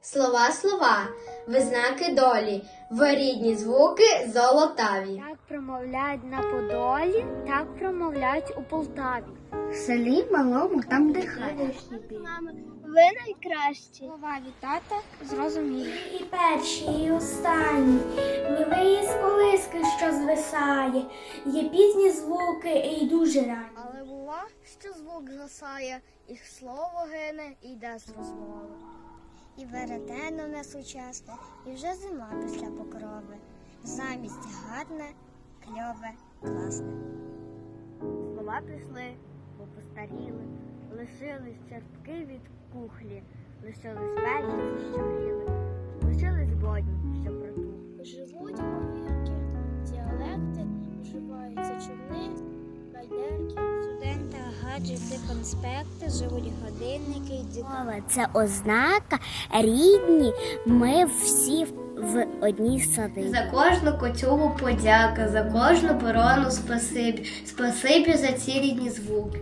Слова, слова, ви знаки долі, ви рідні звуки золотаві. Так промовляють на Подолі, так промовляють у Полтаві. В селі малому там дихає. Ви найкращі. Слова від тата зрозумілі. І перші, і останні, ніви із колиски, що звисає, є пізні звуки і дуже ранні. Що звук гасає, і слово гине, і йде з розмови. І веретено несучасне, і вже зима після покрови. Замість гарне, кльове, класне. Слова пішли, бо постаріли, лишились чертки від кухлі, лишились пельниці, що гріли, Гаджети, конспекти, живуть годинники і це ознака рідні. Ми всі в одній сади. За кожну коцюгу подяка, за кожну борону спасибі, спасибі за ці рідні звуки.